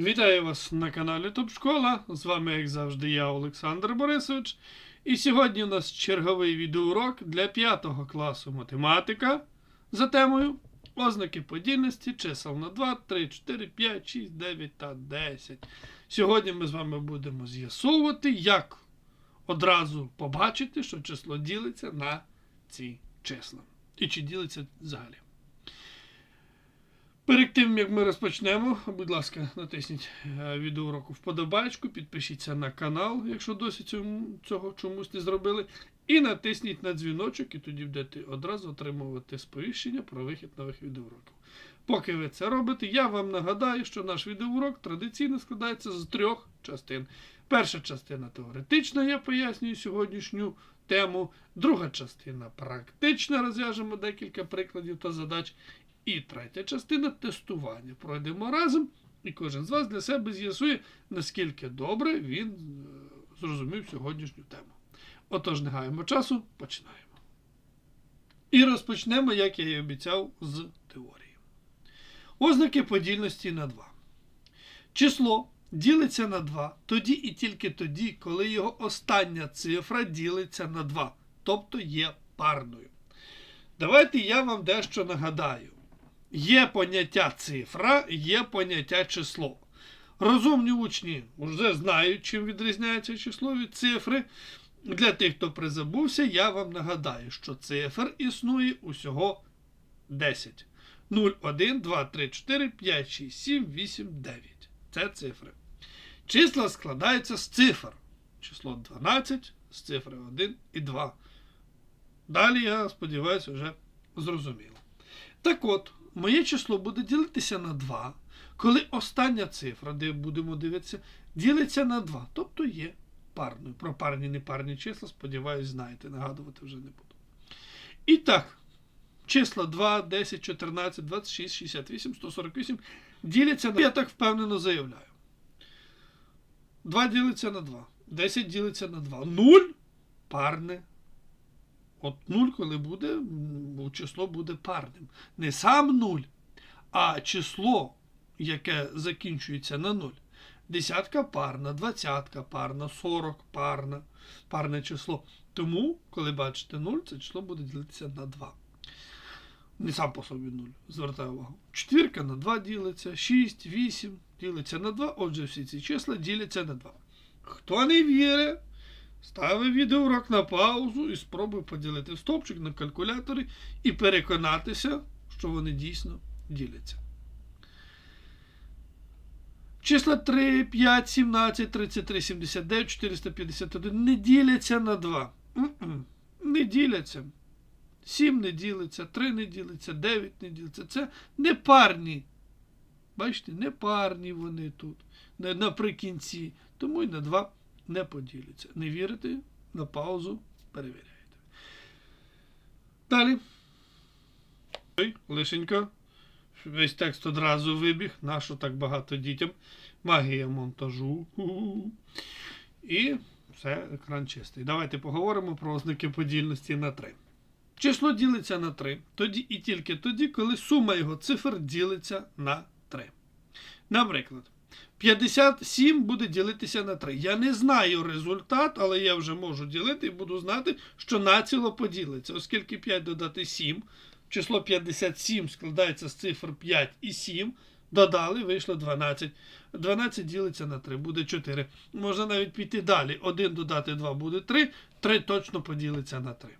Вітаю вас на каналі Топ Школа. З вами, як завжди, я, Олександр Борисович. І сьогодні у нас черговий відеоурок для 5 класу математика за темою ознаки подільності чисел на 2, 3, 4, 5, 6, 9 та 10. Сьогодні ми з вами будемо з'ясовувати, як одразу побачити, що число ділиться на ці числа. І чи ділиться взагалі. Перед тим, як ми розпочнемо, будь ласка, натисніть е, відеоуроку вподобайку, підпишіться на канал, якщо досі цього чомусь не зробили. І натисніть на дзвіночок, і тоді будете одразу отримувати сповіщення про вихід нових відеоуроків. Поки ви це робите, я вам нагадаю, що наш відеоурок традиційно складається з трьох частин. Перша частина теоретична, я пояснюю сьогоднішню тему. Друга частина практична, розв'яжемо декілька прикладів та задач. І третя частина тестування. Пройдемо разом, і кожен з вас для себе з'ясує, наскільки добре він е, зрозумів сьогоднішню тему. Отож, не гаємо часу, починаємо. І розпочнемо, як я і обіцяв, з теорії. Ознаки подільності на 2. Число ділиться на 2 тоді і тільки тоді, коли його остання цифра ділиться на 2, тобто є парною. Давайте я вам дещо нагадаю. Є поняття цифра, є поняття число. Розумні учні вже знають, чим відрізняється число від цифри. Для тих, хто призабувся, я вам нагадаю, що цифр існує усього 10. 0, 1, 2, 3, 4, 5, 6, 7, 8, 9. Це цифри. Числа складаються з цифр. Число 12 з цифри 1 і 2. Далі, я сподіваюся, вже зрозуміло. Так от, моє число буде ділитися на 2, коли остання цифра, де будемо дивитися, ділиться на 2, тобто є парною. Про парні непарні числа, сподіваюсь, знаєте, нагадувати вже не буду. І так, числа 2, 10, 14, 26, 68, 148 діляться на. Я так впевнено заявляю. 2 ділиться на 2. 10 ділиться на 2. 0 парне. От 0, коли буде, число буде парним. Не сам 0, а число, яке закінчується на 0. Десятка парна, двадцятка парна, 40 парна, парне число. Тому, коли бачите 0, це число буде ділитися на 2. Не сам по собі 0. Звертаю увагу. Четвірка на 2 ділиться, 6, 8 ділиться на 2. Отже, всі ці числа діляться на 2. Хто не вірить, ставить відеоурок на паузу і спробує поділити стовпчик на калькуляторі і переконатися, що вони дійсно діляться. Числа 3, 5, 17, 33, 79, 451 не діляться на 2. М-м. Не діляться. 7 не ділиться, 3 не ділиться, 9 не ділиться. Це не парні. Бачите, не парні вони тут. Наприкінці. Тому і на 2 не поділяться. Не вірите? На паузу перевіряйте. Далі. Лишенько. Весь текст одразу вибіг. Нащо так багато дітям? Магія монтажу. І все, екран чистий. Давайте поговоримо про ознаки подільності на 3. Число ділиться на 3 тоді і тільки тоді, коли сума його цифр ділиться на 3. Наприклад, 57 буде ділитися на 3. Я не знаю результат, але я вже можу ділити і буду знати, що націло поділиться. Оскільки 5 додати 7, число 57 складається з цифр 5 і 7. Додали, вийшло 12. 12 ділиться на 3, буде 4. Можна навіть піти далі. 1 додати 2 буде 3. 3 точно поділиться на 3.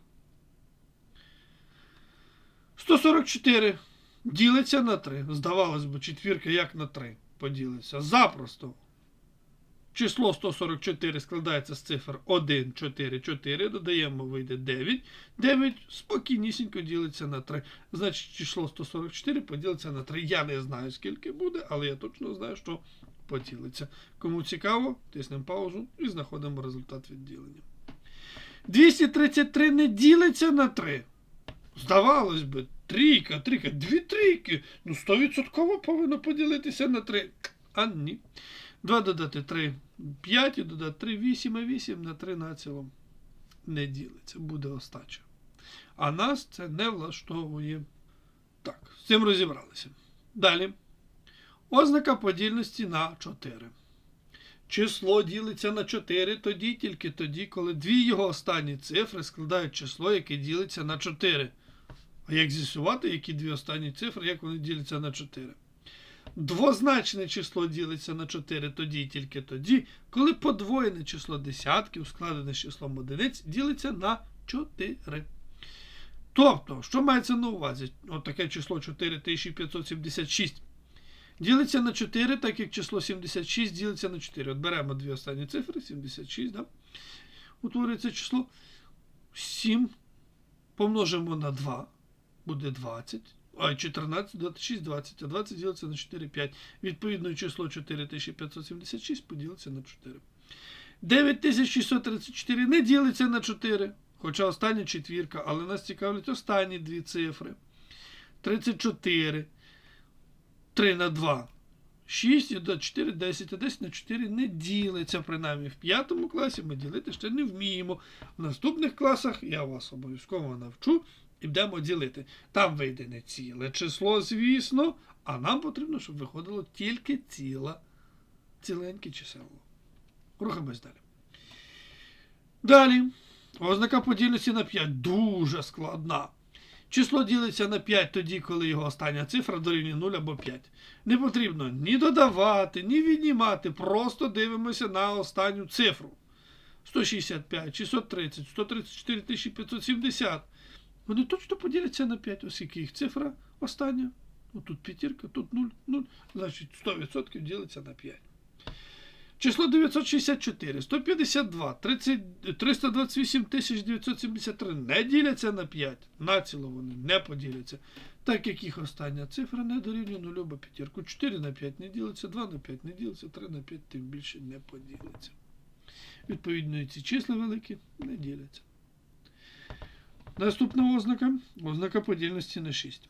144 ділиться на 3. Здавалось би, четвірка як на 3 поділиться. Запросто. Число 144 складається з цифр 1, 4, 4. Додаємо, вийде 9. 9 спокійнісінько ділиться на 3. Значить, число 144 поділиться на 3. Я не знаю, скільки буде, але я точно знаю, що поділиться. Кому цікаво, тиснемо паузу і знаходимо результат відділення. 233 не ділиться на 3. Здавалось би, трійка, трійка, дві трійки. Ну, 100% повинно поділитися на 3. А ні. 2 додати 3 5 і додати 3 8, а 8 на 3 націло не ділиться, буде остача. А нас це не влаштовує. Так, з цим розібралися. Далі. Ознака подільності на 4. Число ділиться на 4 тоді, тільки тоді, коли дві його останні цифри складають число, яке ділиться на 4. А як з'ясувати, які дві останні цифри, як вони діляться на 4? Двозначне число ділиться на 4 тоді і тільки тоді, коли подвоєне число десятків, складене з числом одиниць, ділиться на 4. Тобто, що мається на увазі? От таке число 4576 ділиться на 4, так як число 76 ділиться на 4. От беремо дві останні цифри, 76, да? утворюється число 7 помножимо на 2, буде 20. А 14, 26, 20, а 20 ділиться на 4, 5. Відповідно, число 4576 поділиться на 4. 9634 не ділиться на 4, хоча остання четвірка, але нас цікавлять останні дві цифри. 34, 3 на 2, 6 і до 4, 10, а 10 на 4 не ділиться. Принаймні в 5 класі ми ділити ще не вміємо. В наступних класах я вас обов'язково навчу і будемо ділити. Там вийде не ціле число, звісно, а нам потрібно, щоб виходило тільки ціла, ціленьке число. Рухаємось далі. Далі. Ознака подільності на 5 дуже складна. Число ділиться на 5 тоді, коли його остання цифра дорівнює 0 або 5. Не потрібно ні додавати, ні віднімати. Просто дивимося на останню цифру. 165, 630, 134 570. Вони точно поділяться на 5, оскільки їх цифра остання. Ну, тут п'ятірка, тут 0, 0. Значить, 100% ділиться на 5. Число 964, 152, 30, 328 973 не діляться на 5. Націло вони не поділяться. Так як їх остання цифра не дорівнює 0 або п'ятірку. 4 на 5 не ділиться, 2 на 5 не ділиться, 3 на 5 тим більше не поділиться. Відповідно, ці числа великі не діляться. Наступна ознака ознака подільності на 6.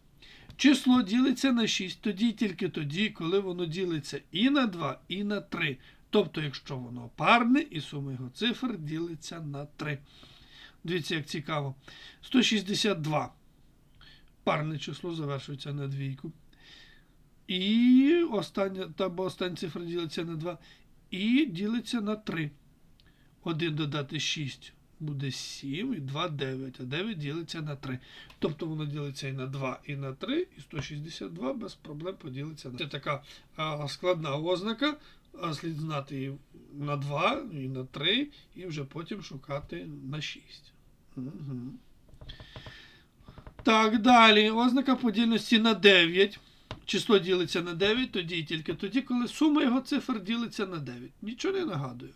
Число ділиться на 6 тоді тільки тоді, коли воно ділиться і на 2, і на 3. Тобто, якщо воно парне, і сума його цифр ділиться на 3. Дивіться, як цікаво. 162. Парне число завершується на двійку. І остання, або остання цифра ділиться на 2. І ділиться на 3. 1 додати 6 буде 7 і 2 9, а 9 ділиться на 3. Тобто воно ділиться і на 2, і на 3, і 162 без проблем поділиться на 3. Це така а, складна ознака, а слід знати її на 2, і на 3, і вже потім шукати на 6. Угу. Так, далі. Ознака подільності на 9. Число ділиться на 9, тоді і тільки тоді, коли сума його цифр ділиться на 9. Нічого не нагадує.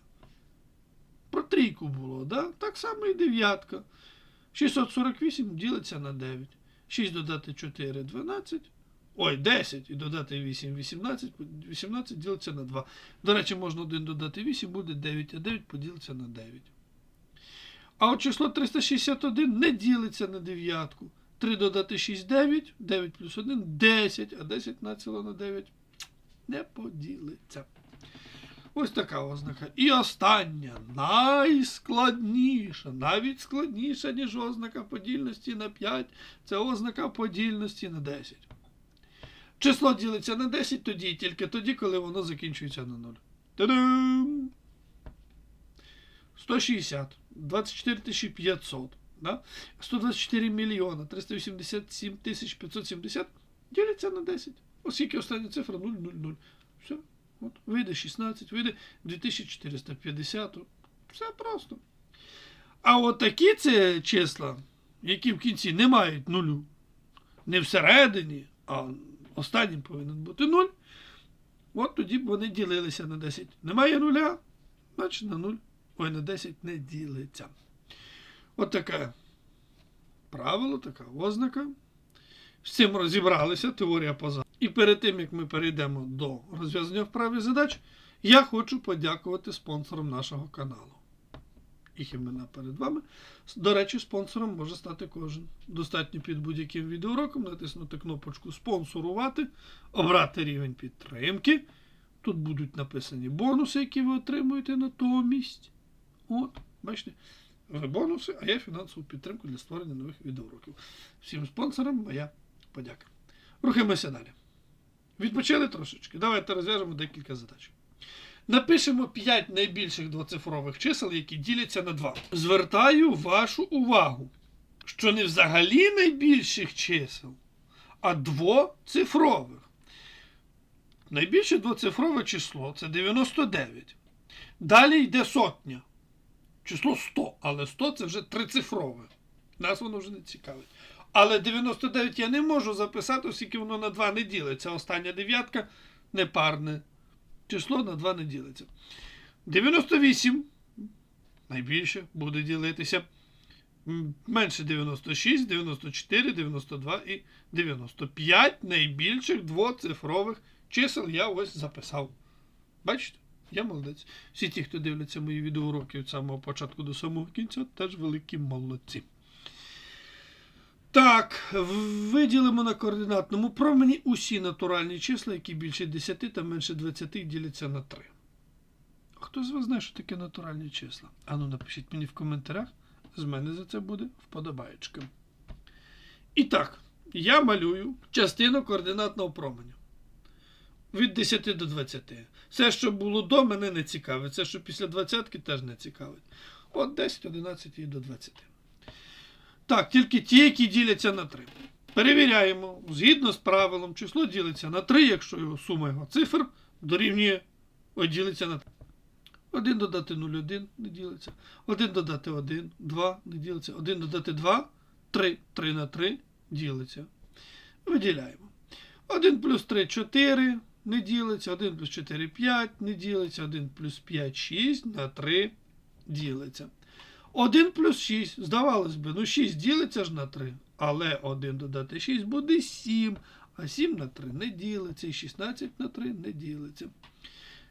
Про трійку було, да? так само і дев'ятка. 648 ділиться на 9. 6 додати 4 12. Ой, 10 і додати 8 18. 18 ділиться на 2. До речі, можна 1 додати 8, буде 9, а 9 поділиться на 9. А от число 361 не ділиться на дев'ятку. 3 додати 6 9, 9 плюс 1 10, а 10 націло на 9 не поділиться. Ось така ознака. І остання, найскладніша, навіть складніша, ніж ознака подільності на 5, це ознака подільності на 10. Число ділиться на 10 тоді і тільки тоді, коли воно закінчується на 0. Та-дам! 160, 24 500, да? 124 мільйона 387 тисяч 570 діляться на 10. Оскільки остання цифра 000. Все. От, вийде 16, вийде 2450. Все просто. А от такі це числа, які в кінці не мають нулю, не всередині, а останнім повинен бути 0. От тоді б вони ділилися на 10. Немає нуля, значить на 0. Ой, на 10 не ділиться. От таке правило, така ознака. З цим розібралися, теорія поза. І перед тим, як ми перейдемо до розв'язання вправи задач, я хочу подякувати спонсорам нашого каналу. Їх імена перед вами. До речі, спонсором може стати кожен. Достатньо під будь-яким відеоуроком натиснути кнопочку Спонсорувати, обрати рівень підтримки. Тут будуть написані бонуси, які ви отримуєте натомість. От, бачите, ви бонуси, а я фінансову підтримку для створення нових відеоуроків. Всім спонсорам моя подяка. Рухаємося далі. Відпочили трошечки. Давайте розв'яжемо декілька задач. Напишемо 5 найбільших двоцифрових чисел, які діляться на 2. Звертаю вашу увагу, що не взагалі найбільших чисел, а двоцифрових. Найбільше двоцифрове число це 99. Далі йде сотня. Число 100, але 100 це вже трицифрове. Нас воно вже не цікавить. Але 99 я не можу записати, оскільки воно на 2 не ділиться. Остання дев'ятка непарне. Число на 2 не ділиться. 98 найбільше буде ділитися. Менше 96, 94, 92 і 95 найбільших двоцифрових чисел я ось записав. Бачите? Я молодець. Всі ті, хто дивляться мої відеоуроки від самого початку до самого кінця, теж великі молодці. Так, виділимо на координатному промені усі натуральні числа, які більше 10 та менше 20 діляться на 3. Хто з вас знає, що таке натуральні числа? Ану, напишіть мені в коментарях. З мене за це буде вподобаєчка. І так, я малюю частину координатного променю. Від 10 до 20. Все, що було до, мене не цікавить. Все, що після 20 теж не цікавить. От 10, 11 і до 20. Так, тільки ті, які діляться на 3. Перевіряємо. Згідно з правилом, число ділиться на 3, якщо його сума його цифр дорівнює ділиться на 3. 1 додати 0, 1 не ділиться. 1 додати 1, 2 не ділиться. 1 додати 2, 3. 3 на 3 ділиться. Виділяємо. 1 плюс 3 4 не ділиться. 1 плюс 4 5 не ділиться. 1 плюс 5 6 на 3 ділиться. 1 плюс 6, здавалось би, ну 6 ділиться ж на 3. Але 1 додати 6 буде 7. А 7 на 3 не ділиться. І 16 на 3 не ділиться.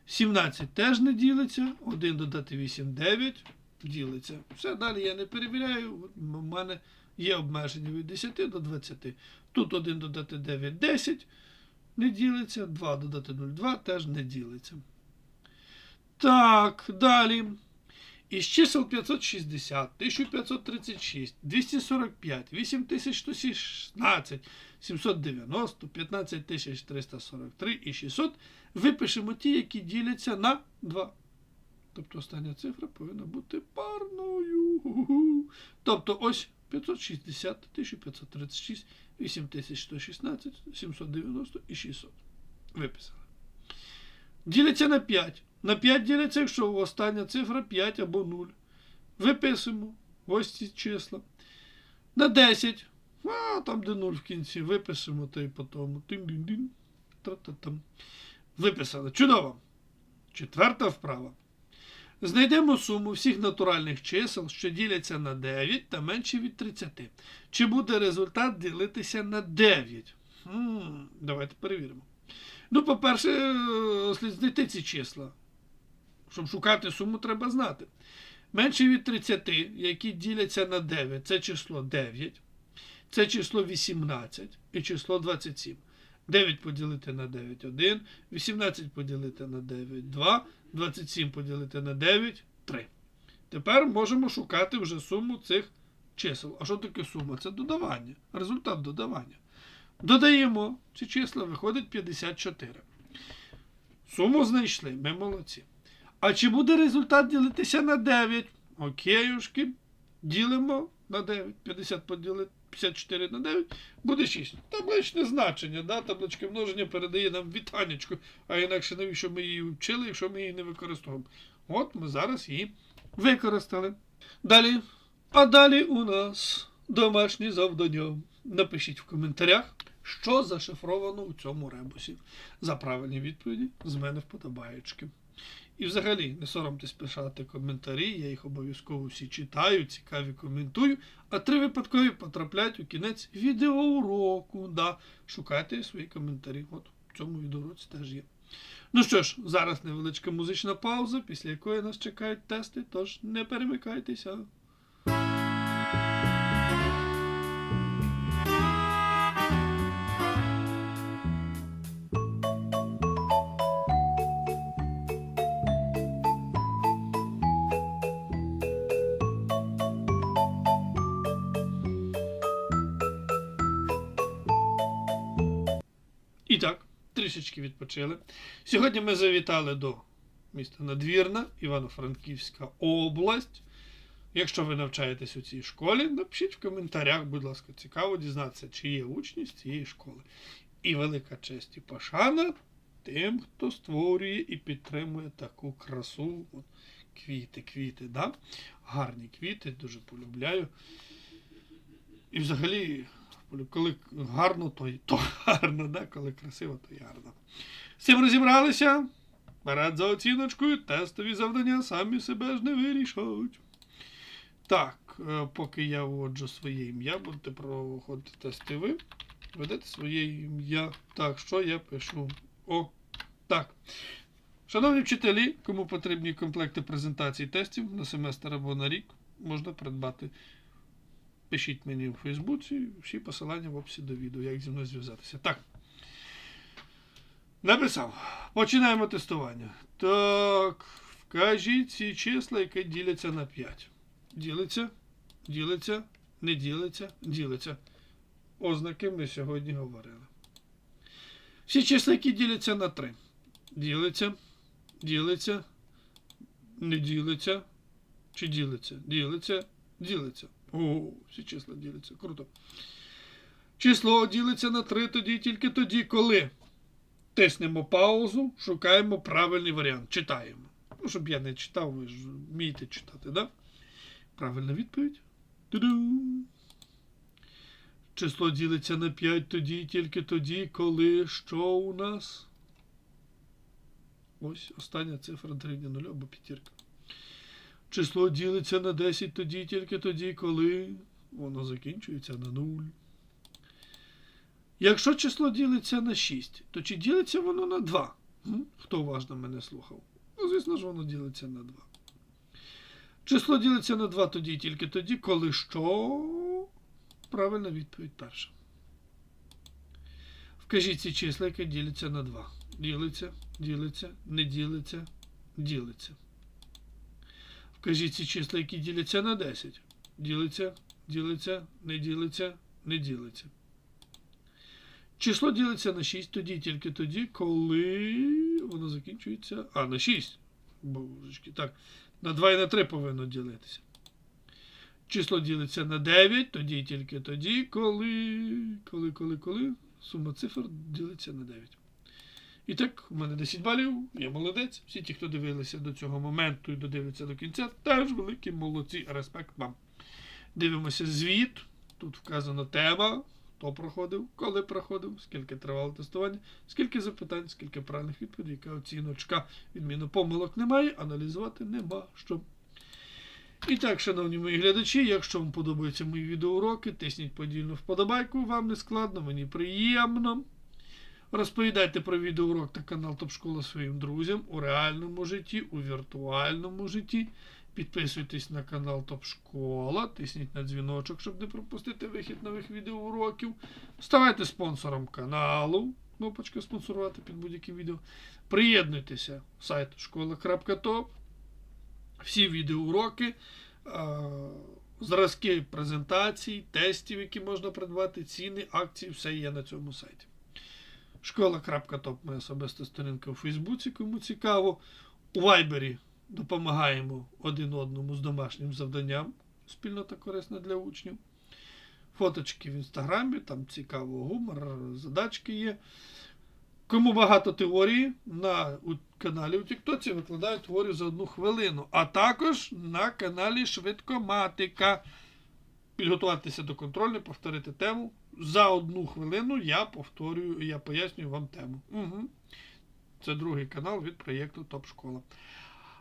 17 теж не ділиться. 1 додати 8 9 ділиться. Все, далі я не перевіряю. У мене є обмеження від 10 до 20. Тут 1 додати 9 10 не ділиться. 2 додати 0 2 теж не ділиться. Так, далі. Із чисел 560, 1536, 245, 8116, 790, 15343 і 600 випишемо ті, які діляться на 2. Тобто остання цифра повинна бути парною. Тобто ось 560, 1536, 8116, 790 і 600. Виписали. Діляться на 5. На 5 діляться, якщо остання цифра 5 або 0. Виписуємо ось ці числа. На 10. А, там, де 0 в кінці, випишемо та й по тому. Виписали. Чудово. Четверта вправа. Знайдемо суму всіх натуральних чисел, що діляться на 9 та менше від 30. Чи буде результат ділитися на 9? Хм, давайте перевіримо. Ну, по-перше, е, слід знайти ці числа. Щоб шукати суму, треба знати. Менше від 30, які діляться на 9, це число 9, це число 18 і число 27. 9 поділити на 9 1, 18 поділити на 9 2, 27 поділити на 9 3. Тепер можемо шукати вже суму цих чисел. А що таке сума? Це додавання. Результат додавання. Додаємо ці числа, виходить 54. Суму знайшли, ми молодці. А чи буде результат ділитися на 9? Окейушки. Ділимо на 9. 50 поділити 54 на 9 буде 6. Табличне значення. Да? Табличка множення передає нам вітанечку, а інакше навіщо ми її вчили, якщо ми її не використовуємо. От ми зараз її використали. Далі. А далі у нас домашнє завдання. Напишіть в коментарях, що зашифровано у цьому ребусі. За правильні відповіді з мене вподобаєчки. І взагалі не соромтесь писати коментарі, я їх обов'язково всі читаю, цікаві коментую, а три випадкові потрапляють у кінець відеоуроку. Да. Шукайте свої коментарі. От в цьому відеоуроці теж є. Ну що ж, зараз невеличка музична пауза, після якої нас чекають тести, тож не перемикайтеся. Трішечки відпочили. Сьогодні ми завітали до міста Надвірна, Івано-Франківська область. Якщо ви навчаєтесь у цій школі, напишіть в коментарях, будь ласка, цікаво дізнатися, чи є учні з цієї школи. І велика честь і пошана тим, хто створює і підтримує таку красу. От, квіти, квіти, да? гарні квіти, дуже полюбляю. І взагалі, коли гарно, то, то гарно, да? коли красиво, то гарно. З цим розібралися. Перед за оціночкою тестові завдання самі себе ж не вирішують. Так, е, поки я вводжу своє ім'я, будете проходити тести ви. Ведете своє ім'я. Так, що я пишу? О, так. Шановні вчителі, кому потрібні комплекти презентацій тестів на семестр або на рік, можна придбати. Пишіть мені у Фейсбуці, всі посилання в описі до відео, як зі мною зв'язатися. Так. Написав. Починаємо тестування. Так, вкажіть ці числа, які діляться на 5. Ділиться, ділиться, не ділиться, ділиться. Ознаки ми сьогодні говорили. Всі числа, які діляться на 3. Ділиться, ділиться, не ділиться, чи ділиться, ділиться, ділиться. О, всі числа діляться. Круто. Число ділиться на 3 тоді тільки тоді, коли тиснемо паузу, шукаємо правильний варіант. Читаємо. Ну, щоб я не читав, ви ж вмієте читати, да? Правильна відповідь. Ту-ду. Число ділиться на 5 тоді, тільки тоді, коли що у нас? Ось остання цифра дорівнює 0 або п'ятірка. Число ділиться на 10 тоді, тільки тоді, коли воно закінчується на 0. Якщо число ділиться на 6, то чи ділиться воно на 2? Хто уважно мене слухав? Ну, звісно ж, воно ділиться на 2. Число ділиться на 2 тоді, тільки тоді, коли що? Правильна відповідь перша. Вкажіть ці числа, які діляться на 2. Ділиться, ділиться, не ділиться, ділиться. Вкажіть ці числа, які діляться на 10. Ділиться, ділиться, не ділиться, не ділиться. Число ділиться на 6 тоді, тільки тоді, коли воно закінчується. А, на 6. Божечки. Так, на 2 і на 3 повинно ділитися. Число ділиться на 9, тоді тільки тоді, коли. Коли, коли, коли. Сума цифр ділиться на 9. І так, у мене 10 балів, я молодець. Всі ті, хто дивилися до цього моменту і додивляться до кінця, теж великі молодці. Респект вам. Дивимося звіт. Тут вказана тема, хто проходив, коли проходив, скільки тривало тестування, скільки запитань, скільки правильних відповідей, яка оціночка. Відміну помилок немає, аналізувати нема що. І так, шановні мої глядачі, якщо вам подобаються мої відеоуроки, тисніть подільну вподобайку, вам не складно, мені приємно. Розповідайте про відеоурок та канал Топшкола своїм друзям у реальному житті, у віртуальному житті. Підписуйтесь на канал Топшкола, тисніть на дзвіночок, щоб не пропустити вихід нових відеоуроків. Ставайте спонсором каналу. Кнопочка спонсорувати під будь-яким відео. Приєднуйтеся в сайт школа.топ. Всі відеоуроки, зразки презентацій, тестів, які можна придбати, ціни, акції, все є на цьому сайті. Школа.топ моя особиста сторінка у Фейсбуці, кому цікаво. У Вайбері допомагаємо один одному з домашнім завданням. Спільно та корисно для учнів. Фоточки в інстаграмі, там цікаво гумор, задачки є. Кому багато теорії, на у каналі у Тіктоці викладаю теорію за одну хвилину. А також на каналі Швидкоматика. Підготуватися до контрольної, повторити тему. За одну хвилину я повторюю, я пояснюю вам тему. Угу. Це другий канал від проєкту Топ Школа.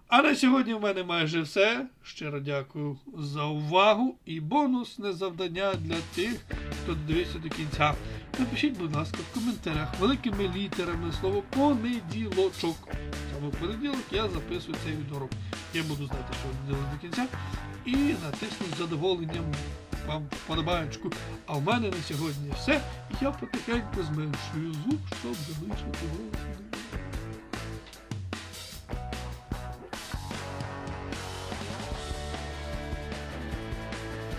А на сьогодні в мене майже все. Щиро дякую за увагу і бонусне завдання для тих, хто дивився до кінця. Напишіть, будь ласка, в коментарях великими літерами слово понеділочок. Саме в понеділок я записую цей відеорок. Я буду знати, що ви дивились до кінця. І натисну задоволенням вам подобаєчку, А в мене на сьогодні все. Я потихеньку зменшую звук, щоб залишити голос.